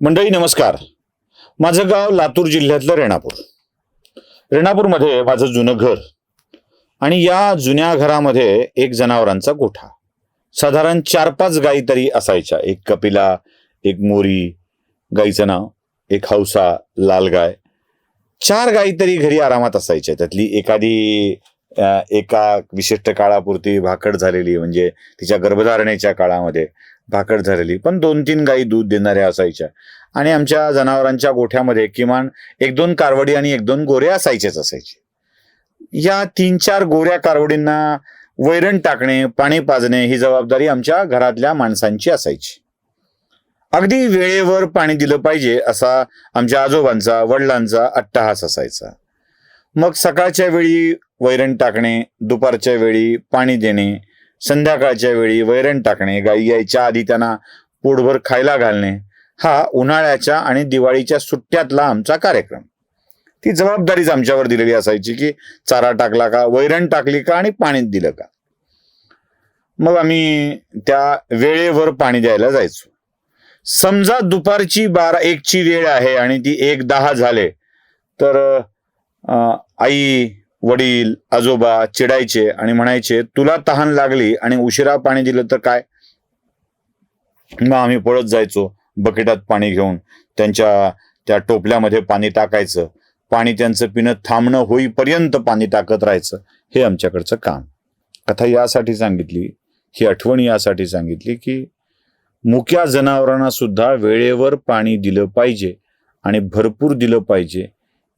मंडळी नमस्कार. माझं गाव लातूर जिल्ह्यातलं रेणापूर. रेणापूरमध्ये माझं जुनं घर आणि या जुन्या घरामध्ये एक जनावरांचा गोठा. साधारण चार पाच गायी तरी असायच्या. एक कपिला एक मोरी गाईचं नाव एक हौसा लाल गाय. चार गायी तरी घरी आरामात असायच्या. त्यातली एखादी एका विशिष्ट काळापुरती भाकड झालेली म्हणजे तिच्या गर्भधारणेच्या काळामध्ये भाकड झालेली पण दोन तीन गायी दूध देणाऱ्या असायच्या. आणि आमच्या जनावरांच्या गोठ्यामध्ये किमान एक दोन कारवडी आणि एक दोन गोऱ्या असायचेच असायचे. या तीन चार गोऱ्या कारवडींना वैरण टाकणे पाणी पाजणे ही जबाबदारी आमच्या घरातल्या माणसांची असायची. अगदी वेळेवर पाणी दिलं पाहिजे असा आमच्या आजोबांचा वडिलांचा अट्टहास असायचा. मग सकाळच्या वेळी वैरण टाकणे दुपारच्या वेळी पाणी देणे संध्याकाळच्या वेळी वैरण टाकणे गाई यायच्या आधी त्यांना पोटभर खायला घालणे हा उन्हाळ्याच्या आणि दिवाळीच्या सुट्ट्यातला आमचा कार्यक्रम. ती जबाबदारीच आमच्यावर दिलेली असायची की चारा टाकला का वैरण टाकली का आणि पाणी दिलं का? मग आम्ही त्या वेळेवर पाणी द्यायला जायचो. समजा दुपारची बारा एकची वेळ आहे आणि ती एक दहा झाले तर आई वडील आजोबा चिडायचे आणि म्हणायचे तुला तहान लागली आणि उशिरा पाणी दिलं तर काय? मग आम्ही पळत जायचो. बकेटात पाणी घेऊन त्यांच्या त्या टोपल्यामध्ये पाणी टाकायचं. पाणी त्यांचं पिणं थांबणं होईपर्यंत पाणी टाकत राहायचं. हे आमच्याकडचं काम. कथा यासाठी सांगितली ही आठवण यासाठी सांगितली की मुक्या जनावरांना सुद्धा वेळेवर पाणी दिलं पाहिजे आणि भरपूर दिलं पाहिजे.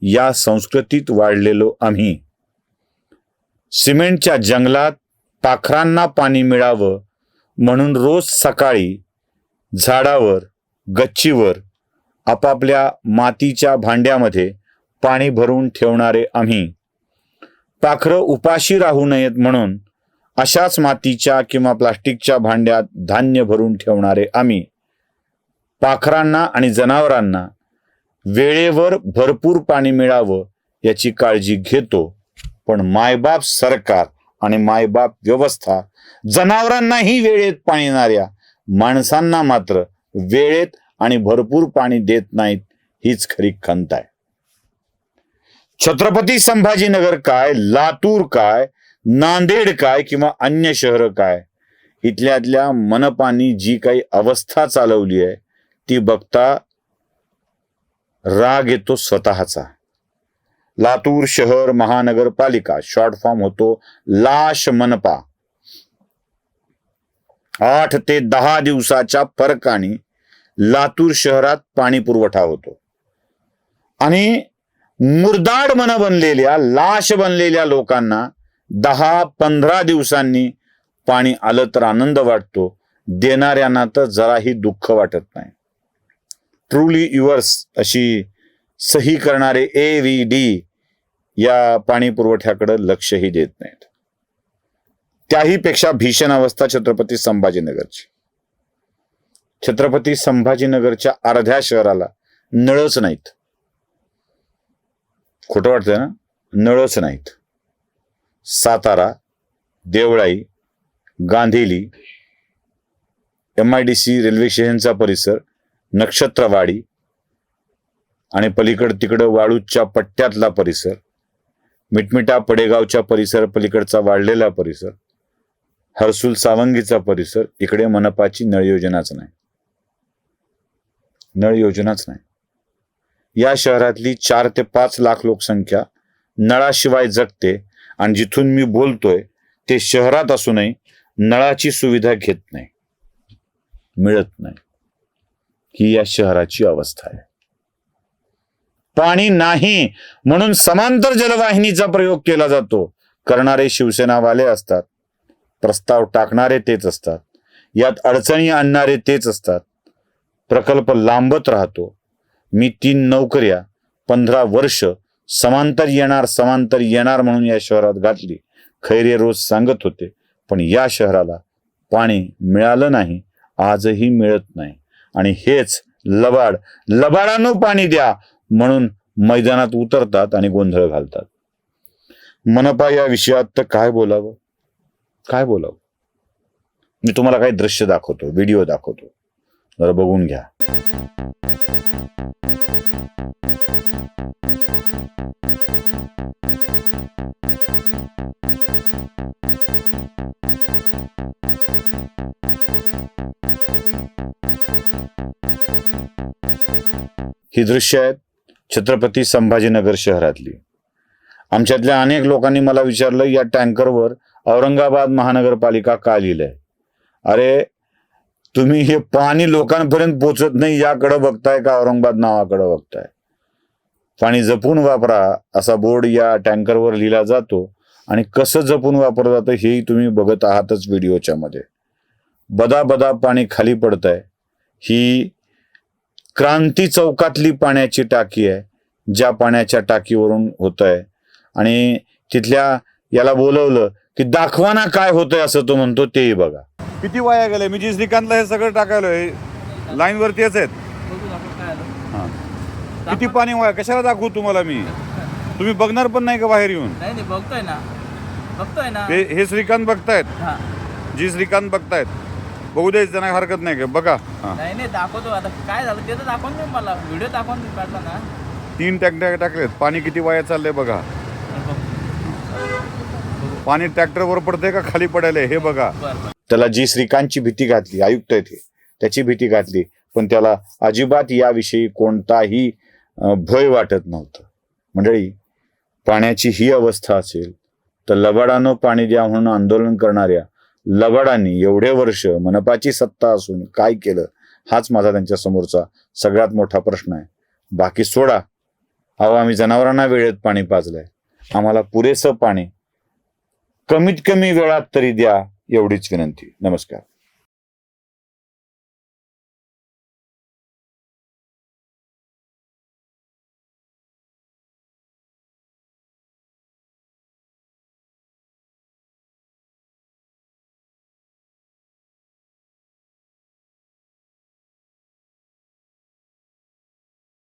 या संस्कृतीत वाढलेलो आम्ही. सिमेंटच्या जंगलात पाखरांना पाणी मिळावं म्हणून रोज सकाळी झाडावर गच्चीवर आपापल्या मातीच्या भांड्यामध्ये पाणी भरून ठेवणारे आम्ही. पाखरं उपाशी राहू नयेत म्हणून अशाच मातीच्या किंवा प्लास्टिकच्या भांड्यात धान्य भरून ठेवणारे आम्ही. पाखरांना आणि जनावरांना वेळेवर भरपूर पाणी मिळावं याची काळजी घेतो. पण मायबाप सरकार आणि मायबाप व्यवस्था जनावरांनाही वेळेत पाणी देणाऱ्या माणसांना मात्र वेळेत आणि भरपूर पाणी देत नाहीत हीच खरी खंत आहे. छत्रपती संभाजीनगर काय लातूर काय नांदेड काय किंवा अन्य शहर काय इथल्यातल्या मनपानी जी काही अवस्था चालवली आहे ती बघता राग येतो स्वतःचा. लातूर शहर महानगरपालिका शॉर्ट फॉर्म होतो लाश मनपा. आठ ते दहा दिवसाच्या फरकाने लातूर शहरात पाणी पुरवठा होतो. आणि मुरदाड मन बनलेल्या लाश बनलेल्या लोकांना दहा पंधरा दिवसांनी पाणी आलं तर आनंद वाटतो. देणाऱ्यांना तर जराही दुःख वाटत नाही. ट्रुली युअर्स अशी सही करणारे ए व्ही डी या पाणी पुरवठ्याकडे लक्षही देत नाहीत. त्याही पेक्षा भीषण अवस्था छत्रपती संभाजीनगरची. छत्रपती संभाजीनगरच्या अर्ध्या शहराला नळच नाहीत. खोटं वाटतं ना? नळच नाहीत. Satara Deolai Gandheli M I D C railway स्टेशनचा परिसर नक्षत्रवाडी आणि पलीकड तिकडं वाळूच्या पट्ट्यातला परिसर मिटमिटा पडेगावच्या परिसर पलीकडचा वाढलेला परिसर हर्सुल सावंगीचा परिसर इकडे मनपाची नळ योजनाच नाही. नळ योजनाच नाही. या शहरातली चार ते पाच लाख लोकसंख्या नळाशिवाय जगते आणि जिथून मी बोलतोय ते शहरात असूनही नळाची सुविधा घेत नाही. मिळत नाही. ही या शहराची अवस्था आहे. पाणी नाही म्हणून समांतर जलवाहिनीचा प्रयोग केला जातो. करणारे शिवसेनावाले असतात. प्रस्ताव टाकणारे तेच असतात. यात अडचणी आणणारे तेच असतात. प्रकल्प लांबत राहतो. मी तीन नोकऱ्या पंधरा वर्ष समांतर येणार समांतर येणार म्हणून या शहरात घातली. खैरे रोज सांगत होते पण या शहराला पाणी मिळालं नाही आजही मिळत नाही. आणि हेच लबाड लबाडानं पाणी द्या म्हणून मैदानात उतरतात आणि गोंधळ घालतात. मनपा या विषयात तर काय बोलावं? काय बोलावं? मी तुम्हाला काही दृश्य दाखवतो व्हिडिओ दाखवतो. जरा बघून घ्या. ही दृश्य आहेत छत्रपती संभाजीनगर शहरातली. आमच्यातल्या अनेक लोकांनी मला विचारलं या टँकरवर औरंगाबाद महानगरपालिका का लिहिलंय? अरे तुम्ही हे पाणी लोकांपर्यंत पोचत नाही याकडे बघताय का? औरंगाबाद नावाकडे बघताय. पाणी जपून वापरा असा बोर्ड या टँकरवर लिहिला जातो. आणि कसं जपून वापरलं जातं हेही तुम्ही बघत आहातच व्हिडिओच्या मध्ये. बदा बदा पाणी खाली पडत आहे ही क्रांती चौकातली पाण्याची टाकी आहे ज्या पाण्याच्या टाकीवरून होत आहे आणि तिथल्या याला बोलवलं की दाखवा ना काय होतंय असं तो म्हणतो तेही बघा. किती वाया गेले? मी जी श्रीकांतला हे सगळं टाकायलोय लाईन वरतीच आहेत. बघू आपण काय आलं हा. किती पाणी वाया? कशाला दाखवू तुम्हाला मी? तुम्ही बघणार पण नाही का बाहेर येऊन? नाही नाही बघतोय ना. बघतोय ना. हे हे श्रीकांत बघतायत. हा. जी श्रीकांत बघतायत. बघू द्यायचं त्यांना हरकत नाही का? बघा. हा. नाही नाही दाखवतो. आता काय झालं ते तर दाखवून दे मला. व्हिडिओ दाखवून काढला ना. तीन ट्रॅक्टर टाकलेत. पाणी किती वाया चाललंय बघा. पाणी ट्रॅक्टरवर पडतंय का खाली पडायला हे बघा. त्याला जी श्रीकांतची भीती घातली आयुक्त ते त्याची भीती घातली. पण त्याला अजिबात याविषयी कोणताही भय वाटत नव्हतं. मंडळी पाण्याची ही अवस्था असेल तर लबाडानं पाणी द्या म्हणून आंदोलन करणाऱ्या लबाडांनी एवढे वर्ष मनपाची सत्ता असून काय केलं हाच माझा त्यांच्या समोरचा सगळ्यात मोठा प्रश्न आहे. बाकी सोडा. अहो आम्ही जनावरांना वेळेत पाणी पाजलंय. आम्हाला पुरेसं पाणी कमीत कमी वेळात तरी द्या एवढीच विनंती. नमस्कार.